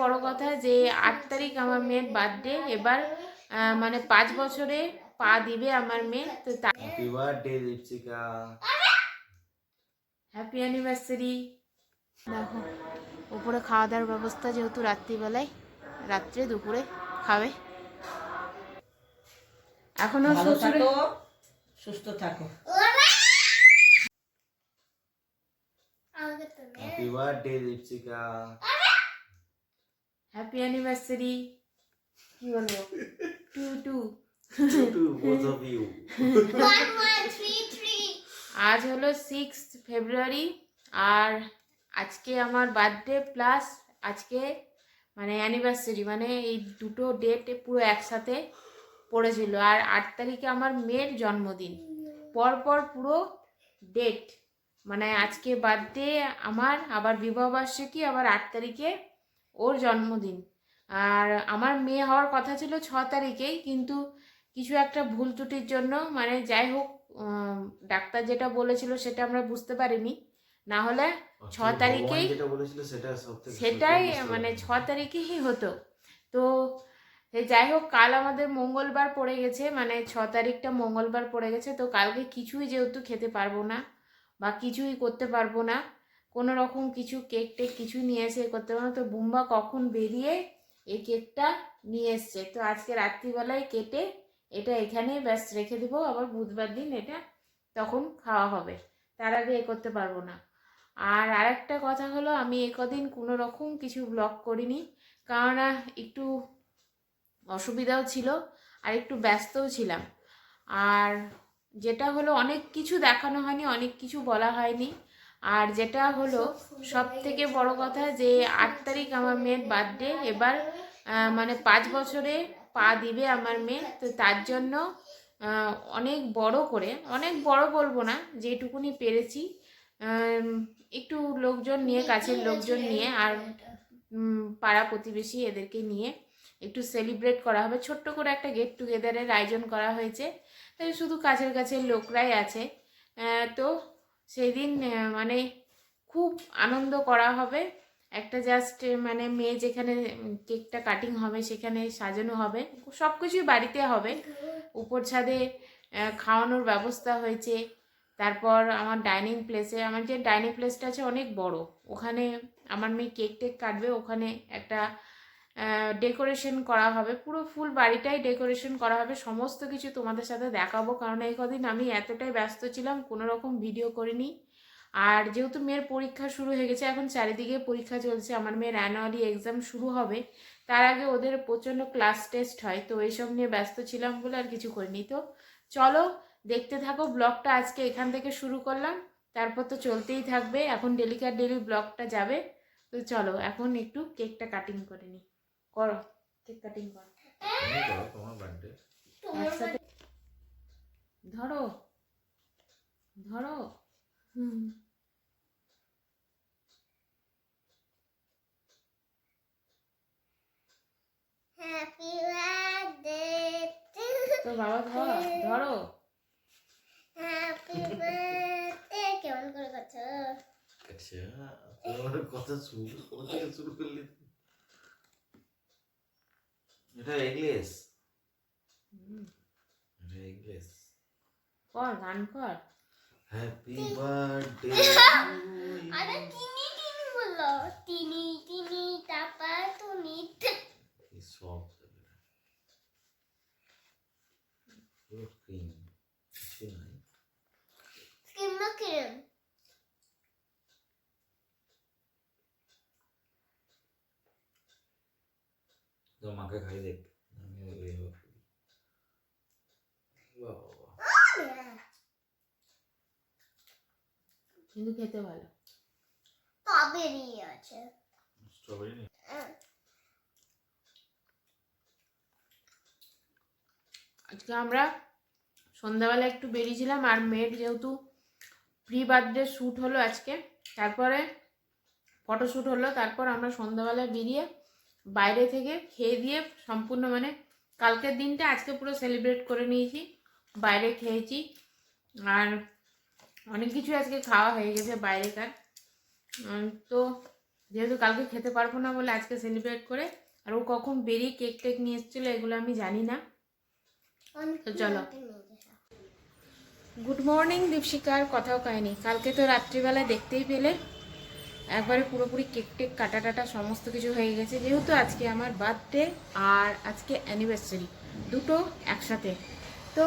বড় কথা যে আট তারিখ আমার মেয়ের বার্থডে এবার মানে পাঁচ বছরে পা দিবে আমার মেয়ে তো happy birthday Dipshika happy anniversary দেখো উপরে খাওয়া দাওয়ার ব্যবস্থা যেহেতু রাত্রিবেলায় রাত্রে দুপুরে খাবে। এখনও সুস্থ থাকো। Happy birthday Dipshika happy anniversary কি বলব? টু টু আজ হলো সিক্স ফেব্রুয়ারি আর আজকে আমার বার্থডে প্লাস আজকে মানে অ্যানিভার্সারি মানে এই দুটো ডেট পুরো একসাথে পড়েছিল। আর আট তারিখে আমার মেয়ের জন্মদিন। পরপর পুরো ডেট মানে আজকে বার্থডে আমার আবার বিবাহবার্ষিকী আবার আট তারিখে ওর জন্মদিন। আর আমার মেয়ে হওয়ার কথা ছিল ছ তারিখেই কিন্তু কিছু একটা ভুল ত্রুটির জন্য মানে যাই হোক ডাক্তার যেটা বলেছিল সেটা আমরা বুঝতে পারিনি। না হলে ছ তারিখেই সেটাই মানে ছ তারিখেই হতো। তো যাই হোক কাল আমাদের মঙ্গলবার পড়ে গেছে মানে ছ তারিখটা মঙ্গলবার পড়ে গেছে তো কালকে কিছুই যেহেতু খেতে পারব না বা কিছুই করতে পারব না কোনো রকম কিছু কেক টেক কিছু নিয়ে এসে করতে পারব না। তো বুম্বা কখন বেরিয়ে এই কেকটা নিয়ে এসছে? তো আজকে রাত্রিবেলায় কেটে এটা এখানেই ব্যাস রেখে দেবো। আবার বুধবার দিন এটা তখন খাওয়া হবে। তার আগে এ করতে পারব না। আর আরেকটা কথা হলো, আমি এ কদিন কোনো রকম কিছু ব্লগ করিনি। কেননা একটু অসুবিধাও ছিল আর একটু ব্যস্তও ছিলাম। আর যেটা হলো, অনেক কিছু দেখানো হয়নি, অনেক কিছু বলা হয়নি। আর যেটা হলো সব থেকে বড় কথা যে আট তারিখ আমার মেয়ের বার্থডে এবার মানে পাঁচ বছরে পা দিবে আমার মেয়ে, তো তার জন্য অনেক বড় করে, অনেক বড় বলব না, যেটুকুনি পেরেছি একটু লোকজন নিয়ে, কাছের লোকজন নিয়ে, আর পাড়া প্রতিবেশী এদেরকে নিয়ে একটু সেলিব্রেট করা হবে। ছোট্ট করে একটা গেট টুগেদারের আয়োজন করা হয়েছে, তাই শুধু কাছের কাছের লোকরাই আছে তো সেই দিন মানে খুব আনন্দ করা হবে। একটা জাস্ট মানে মেয়ে যেখানে কেকটা কাটিং হবে, সেখানে সাজানো হবে। সব কিছুই বাড়িতে হবে। উপর ছাদে খাওয়ানোর ব্যবস্থা হয়েছে। তারপর আমার ডাইনিং প্লেসে আমার যে ডাইনিং প্লেসটা আছে অনেক বড়। ওখানে আমার মেয়ে কেক টেক কাটবে। ওখানে একটা ডেকোরেশন করা হবে। পুরো ফুল বাড়িটাই ডেকোরেশন করা হবে। সমস্ত কিছু তোমাদের সাথে দেখাবো। কারণ এই কদিন আমি এতটাই ব্যস্ত ছিলাম, কোনো রকম ভিডিও করিনি। আর যেহেতু মেয়ের পরীক্ষা শুরু হয়ে গেছে, এখন চারিদিকে পরীক্ষা চলছে। আমার মেয়ের অ্যানুয়ালি এক্সাম শুরু হবে। তার আগে ওদের প্রচণ্ড ক্লাস টেস্ট হয়। তো এইসব নিয়ে ব্যস্ত ছিলাম বলে আর কিছু করিনি। তো চলো, দেখতে থাকো ব্লগটা। আজকে এখান থেকে শুরু করলাম। তারপর তো চলতেই থাকবে। এখন ডেলিকার ডেলি ব্লগটা যাবে। তো চলো, এখন একটু কেকটা কাটিং করে নিই। করো কেক কাটিং করো। তোমার বার্থডে। ধরো ধরো। হুম তো বাবা ধরো ধরো। Happy birthday কেমন করে করছ? আচ্ছা তোমার কথা শুরু কোথা থেকে শুরু করলি। এটা ইংলিশ হুম, এটা ইংলিশ কর গান কর হ্যাপি বার্থডে আরে তিনি তিনি বলল তিনি তিনি টাপা তুমি সব পুরো ক্রিম কিছু নাই স্কিম কিরম তো মাকে খাই দেখ কিন্তু খেতে ভালো। স্ট্রবেরি আছে। স্ট্রবেরি নেই? আজকে আমরা সন্ধ্যাবেলা একটু বেরিয়েছিলাম আর মেয়ের যেহেতু প্রি বার্থডে শ্যুট হলো আজকে তারপরে ফটোশ্যুট হলো তারপর আমরা সন্ধ্যাবেলায় বেরিয়ে বাইরে থেকে খেয়ে দিয়ে সম্পূর্ণ মানে কালকের দিনটা আজকে পুরো সেলিব্রেট করে নিয়েছি। বাইরে খেয়েছি। আর অনেক কিছু আজকে খাওয়া হয়ে গেছে বাইরেকার। তো যেহেতু কালকে খেতে পারব না বলে আজকে সেলিব্রেট করে আর ও কখন বেরিয়ে কেক টেক নিয়ে এসেছিল এগুলো আমি জানি না। তো চলো। গুড মর্নিং দীপশিকার কথাও কাহিনি। কালকে তো রাত্রিবেলায় দেখতেই পেলে। একবারে পুরোপুরি কেক টেক, কাটা টাটা সমস্ত কিছু হয়ে গেছে। যেহেতু আজকে আমার বার্থডে আর আজকে অ্যানিভার্সারি দুটো একসাথে। তো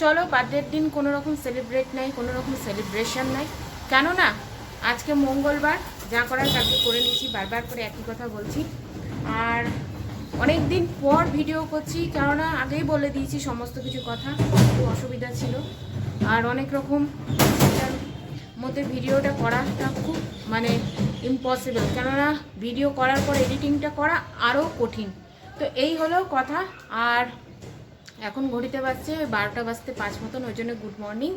চলো বার্থডের দিন কোনো রকম সেলিব্রেট নাই, কোনো রকম সেলিব্রেশন নাই। কেননা, আজকে মঙ্গলবার, যা করার কালকে করে নিয়েছি, বারবার করে একই কথা বলছি। আর অনেক দিন পর ভিডিও করছি, কেননা আগেই বলে দিয়েছি সমস্ত কিছু কথা, একটু অসুবিধা ছিল। আর অনেক রকম মধ্যে ভিডিওটা করাটা খুব মানে ইম্পসিবল কেননা ভিডিও করার পর এডিটিংটা করা আরও কঠিন। তো এই হলো কথা। আর এখন ঘড়িতে বাজছে বারোটা বাজতে পাঁচ মতন, ওই জন্য গুড মর্নিং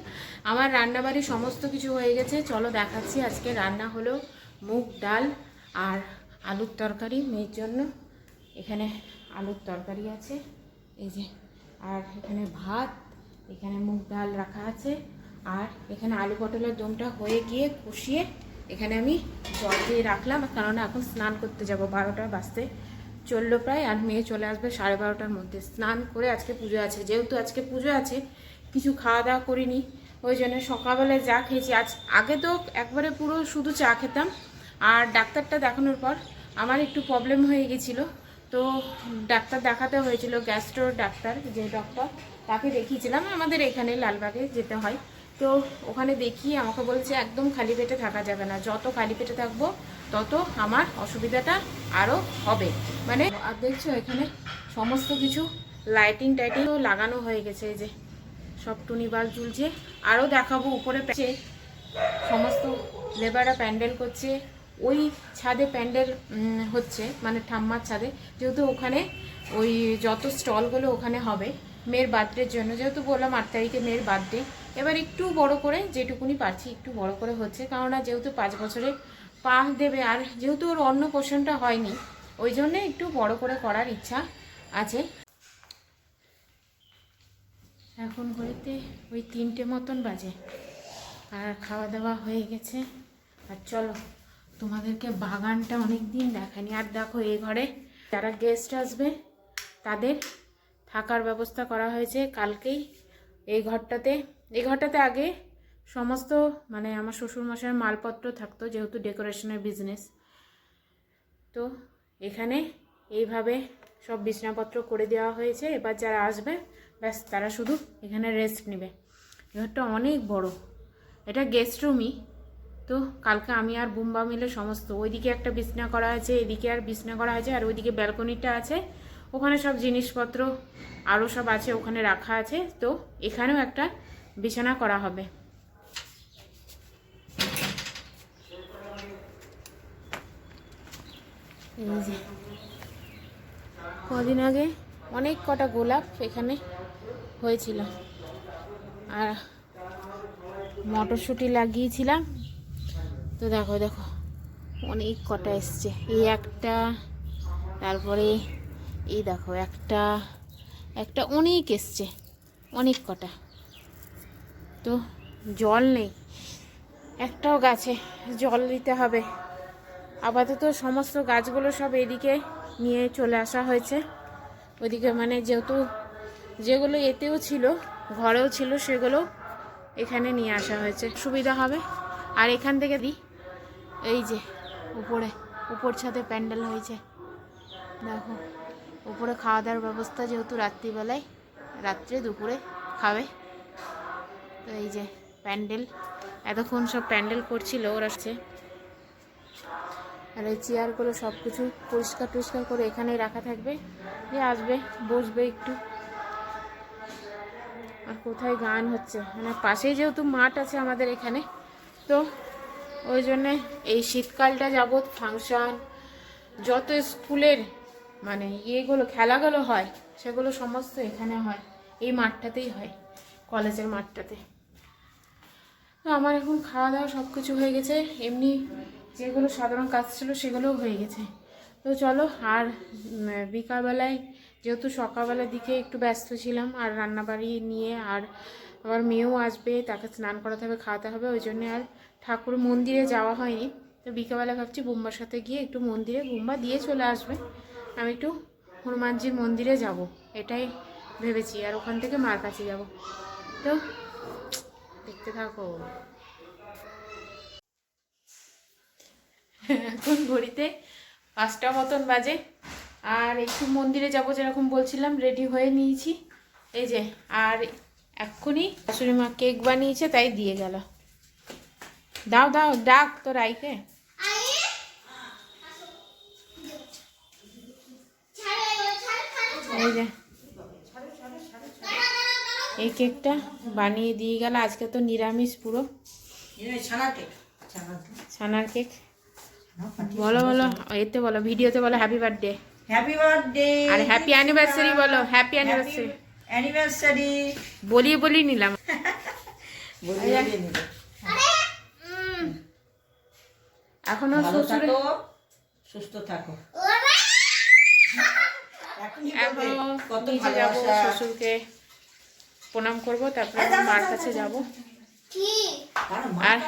আমার রান্নাবাড়ি সমস্ত কিছু হয়ে গেছে। চলো দেখাচ্ছি আজকে রান্না হলো মুগ ডাল আর আলুর তরকারি মেয়ের জন্য। এখানে আলুর তরকারি আছে। এই যে, আর এখানে ভাত, এখানে মুগ ডাল রাখা আছে। আর এখানে আলু পটলের দমটা হয়ে গিয়ে কষিয়ে এখানে আমি জল দিয়ে রাখলাম কারণ এখন স্নান করতে যাব, বারোটা বাজতে চলল প্রায়, আর মেয়ে চলে আসবে সাড়ে বারোটার মধ্যে। স্নান করে আজকে পুজো আছে, যেহেতু আজকে পুজো আছে, কিছু খাওয়া দাওয়া করিনি, ওই জন্য সকালবেলায় যা খেয়েছি। আজ আগে তো একবারে পুরো শুধু চা খেতাম, আর ডাক্তারটা দেখানোর পর আমার একটু প্রবলেম হয়ে গেছিল। তো ডাক্তার দেখাতে হয়েছিল গ্যাস্ট্রোর ডাক্তার, যে ডক্টর তাকে দেখিয়েছিলাম। আমাদের এখানে লালবাগে যেতে হয়। তো ওখানে দেখিয়ে আমাকে বলছে, একদম খালি পেটে থাকা যাবে না। যত খালি পেটে থাকব, তত আমার অসুবিধাটা আরও হবে। মানে আর দেখছ এখানে সমস্ত কিছু লাইটিং টাইটিংও লাগানো হয়ে গেছে, এই যে সব টুনি বাল্ব ঝুলছে। আরও দেখাবো উপরে সমস্ত লেবাররা প্যান্ডেল করছে। ওই ছাদে প্যান্ডেল হচ্ছে মানে ঠাম্মার ছাদে। যেহেতু ওখানে ওই যত স্টলগুলো ওখানে হবে মেয়ের বার্থডের জন্য। যেহেতু বললাম আট তারিখে মেয়ের বার্থডে এবার একটু বড় করে যেটুকুনি পারছি একটু বড় করে হচ্ছে। কেননা যেহেতু পাঁচ বছরে পা দেবে, আর যেহেতু ওর অন্য পোষণটা হয়নি, ওই জন্যে একটু বড় করে করার ইচ্ছা আছে। এখন ঘড়িতে ওই তিনটে মতন বাজে। আর খাওয়া দাওয়া হয়ে গেছে। আর চলো, তোমাদেরকে বাগানটা অনেক দিন দেখানি আর দেখো, এই ঘরে যারা গেস্ট আসবে, তাদের থাকার ব্যবস্থা করা হয়েছে কালকেই। এই ঘরটাতে এই ঘরটাতে আগে সমস্ত মানে আমার শ্বশুরমশাইয়ের মালপত্র থাকতো, যেহেতু ডেকোরেশনের বিজনেস তো এখানে এইভাবে সব বিছনাপত্র করে দেওয়া হয়েছে। এবার যারা আসবে, ব্যাস তারা শুধু এখানে রেস্ট নেবে। ঘরটা অনেক বড়। এটা গেস্ট রুমই তো কালকে আমি আর বুম্বা মিলে সমস্ত, ওইদিকে একটা বিছনা করা আছে, এদিকে আর বিছনা করা আছে, আর ওইদিকে ব্যালকনিটা আছে। ওখানে সব জিনিসপত্র আরও সব আছে, ওখানে রাখা আছে। তো এখানেও একটা বিছানা করা হবে। কদিন আগে অনেক কটা গোলাপ এখানে হয়েছিল। আর মটরশুঁটি লাগিয়েছিলাম। তো দেখো দেখো, অনেক কটা এসছে। এই একটা, তারপরে এই দেখো, একটা একটা অনেক এসছে, অনেক কটা। তো জল নেই, একটাও গাছে জল দিতে হবে। আপাতত সমস্ত গাছগুলো সব এদিকে নিয়ে চলে আসা হয়েছে। ওইদিকে মানে যেহেতু যেগুলো এতেও ছিল, ঘরেও ছিল, সেগুলো এখানে নিয়ে আসা হয়েছে। সুবিধা হবে। আর এখান থেকে দিই এই যে, উপরে, উপর ছাদে প্যান্ডেল হয়েছে। দেখো। উপরে খাওয়া দাওয়ার ব্যবস্থা যেহেতু রাত্রিবেলায়, রাত্রে দুপুরে খাবে। তো এই যে প্যান্ডেল, এতক্ষণ সব প্যান্ডেল করছিল, ওরা হচ্ছে আর এই চেয়ারগুলো সব কিছু পরিষ্কার টরিষ্কার করে এখানেই রাখা থাকবে। যে আসবে, বসবে একটু। আর কোথায় গান হচ্ছে? মানে পাশেই যেহেতু মাঠ আছে আমাদের এখানে, তো ওই জন্যে এই শীতকালটা যাবৎ ফাংশান, যত স্কুলের মানে ইয়েগুলো খেলাগুলো হয়, সেগুলো সমস্ত এখানে হয়, এই মাঠটাতেই হয়, কলেজের মাঠটাতে। তো আমার এখন খাওয়া দাওয়া সব কিছু হয়ে গেছে, এমনি যেগুলো সাধারণ কাজ ছিল সেগুলোও হয়ে গেছে। তো চলো, আর বিকালবেলায় যেহেতু সকালবেলার দিকে একটু ব্যস্ত ছিলাম, আর রান্নাবাড়ি নিয়ে আর আবার মেয়েও আসবে, তাকে স্নান করাতে হবে, খাওয়াতে হবে, ওই জন্যে আর ঠাকুর মন্দিরে যাওয়া হয়নি। তো বিকেলবেলা ভাবছি বুম্বার সাথে গিয়ে একটু মন্দিরে বুম্বা দিয়ে চলে আসবে। আমি একটু হনুমানজির মন্দিরে যাব, এটাই ভেবেছি। আর ওখান থেকে মার কাছে যাব। তো, দেখতে থাকো। এখন ঘড়িতে পাঁচটা মতন বাজে। আর একটু মন্দিরে যাব যেরকম বলছিলাম রেডি হয়ে নিয়েছি। এই যে, আর এক্ষুনি শাশুড়ি মা কেক বানিয়েছে, তাই দিয়ে গেল। দাও দাও, ডাক তোর আইকে আরে ছাড়ো এবার ছাড়ো ছাড়ো এই যে এই কেকটা বানিয়ে দিয়ে গেল। আজকে তো নিরামিষ পুরো। ছানার কেক। বলো বলো এতে বলো ভিডিওতে বলো হ্যাপি বার্থডে হ্যাপি বার্থডে আর হ্যাপি অ্যানিভার্সারি বলো হ্যাপি অ্যানিভার্সারি অ্যানিভার্সারি বলিয়ে বলিয়ে নিলাম। এখনও শ্বশুর সুস্থ থাকো। এখনও কত ভালোবাসা। শ্বশুরকে। প্রণাম করব তারপরে মার কাছে যাব। কি? আর-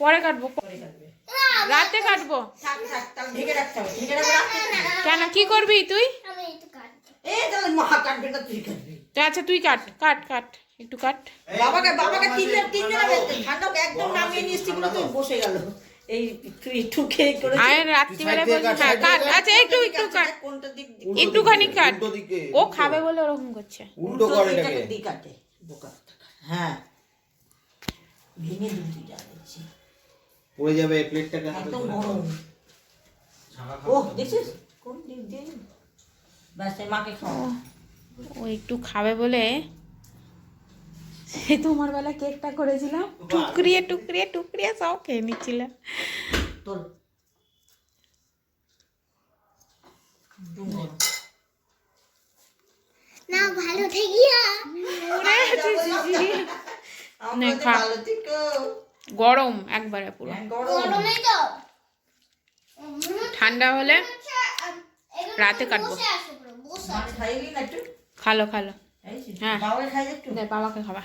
পরে কাটবো রাতে কাটবো। কেন কি করবি তুই? আচ্ছা তুই কাট কাট কাট একটু কাট। বাবাকে বাবাকে তিনজন ঠান্ডা একদম নামিয়ে নিয়ে তো বসে গেল। এই একটু খেয়ে করে আর রাত্রিবেলা তুই বলছি side হ্যাঁ কাট আচ্ছা একটু একটু কাট কোনটা দিক একটুখানি কাট ও খাবে বলে ওরকম করছে। উল্টো করে এটাকে দিক কাটে। বোকা হ্যাঁ। ভেঙে দিবি যা পড়ে যাবে প্লেটটাকে হাতে একদম গরম। ও দেখছিস কোন দিক দিয়ে? ব্যাস মাকে খাও। ও একটু খাবে বলে সে তোমার বেলা কেকটা করেছিলাম। টুকরিয়ে টুকরিয়ে টুকরিয়ে সব খেয়ে নিচ্ছিল। গরম। না ভালো। ভালো থেকো। গরম একবারে পুরো। হ্যাঁ, গরম। গরমে তো। ঠান্ডা হলে রাতে কাটবো। বসে আসো পুরো, বসে মাকে খাইয়ে না একটু? খালো খালো। হ্যাঁ। বাবাকে খাবা।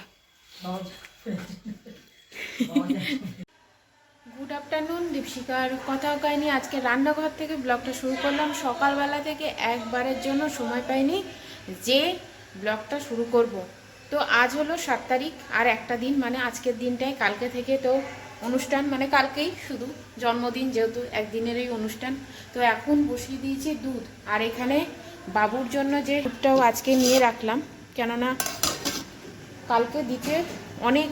গুড আফটারনুন দীপশিকার কথাও কয়নি আজকে রান্নাঘর থেকে ব্লগটা শুরু করলাম। সকালবেলা থেকে একবারের জন্য সময় পাইনি যে ব্লগটা শুরু করব। তো আজ হলো সাত তারিখ আর একটা দিন মানে আজকের দিনটাই। কালকে থেকে তো অনুষ্ঠান মানে কালকেই শুধু জন্মদিন যেহেতু একদিনেরই অনুষ্ঠান। তো এখন বসিয়ে দিয়েছি দুধ। আর এখানে বাবুর জন্য যে দুধটাও আজকে নিয়ে রাখলাম। কেননা কালকে দিতে অনেক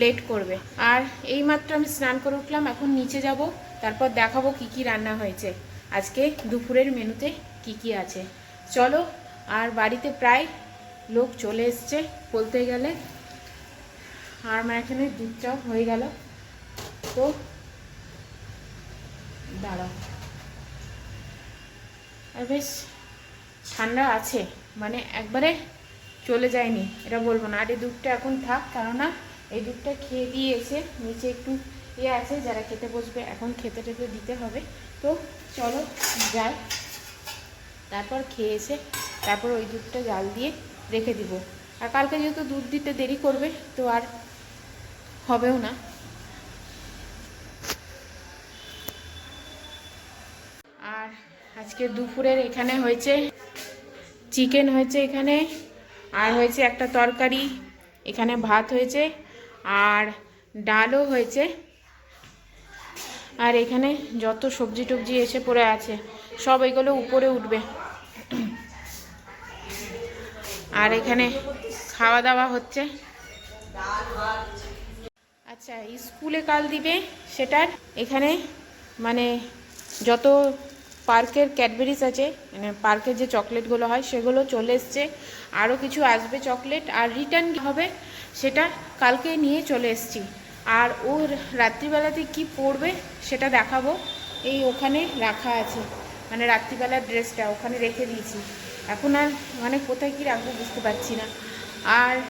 লেট করবে। আর এইমাত্র আমি স্নান করে উঠলাম, এখন নিচে যাব, তারপর দেখাবো কি কি রান্না হয়েছে। আজকে দুপুরের মেনুতে কি কি আছে। চলো, আর বাড়িতে প্রায় লোক চলে এসছে, বলতে গেলে আর আমার এখানে দুধটাও হয়ে গেল। তো দাঁড়াও। আর বেশ ঠান্ডা আছে মানে একবারে চলে যায়নি, এটা বলব না। আর এই দুধটা এখন থাক, কেননা এই দুধটা খেয়ে দিয়ে এসে নিচে একটু ইয়ে আছে, যারা খেতে বসবে এখন খেতে টেতে দিতে হবে। তো চলো যাই। তারপর খেয়ে এসে তারপর ওই দুধটা জাল দিয়ে রেখে দিব। আর কালকে যেহেতু দুধ দিতে দেরি করবে, তো আর হবেও না। আর আজকে দুপুরের এখানে হয়েছে, চিকেন হয়েছে এখানে, আর হয়েছে একটা তরকারি। এখানে ভাত হয়েছে আর ডালও হয়েছে। আর এখানে যত সবজি টবজি এসে পড়ে আছে, সব এগুলো উপরে উঠবে। আর এখানে খাওয়া দাওয়া হচ্ছে। আচ্ছা স্কুলে কাল দিবে সেটার? এখানে মানে যত পার্কের ক্যাডবেরিজ আছে মানে পার্কের যে চকলেটগুলো হয়, সেগুলো চলে এসছে। আরও কিছু আসবে চকলেট, আর রিটার্ন হবে সেটা কালকে নিয়ে চলে এসছি। আর ওর রাত্রিবেলাতে কি পরবে সেটা দেখাবো। এই ওখানে রাখা আছে। মানে রাত্রিবেলার ড্রেসটা ওখানে রেখে দিয়েছি। এখন আর মানে কোথায় কী রাখব বুঝতে পারছি না। আর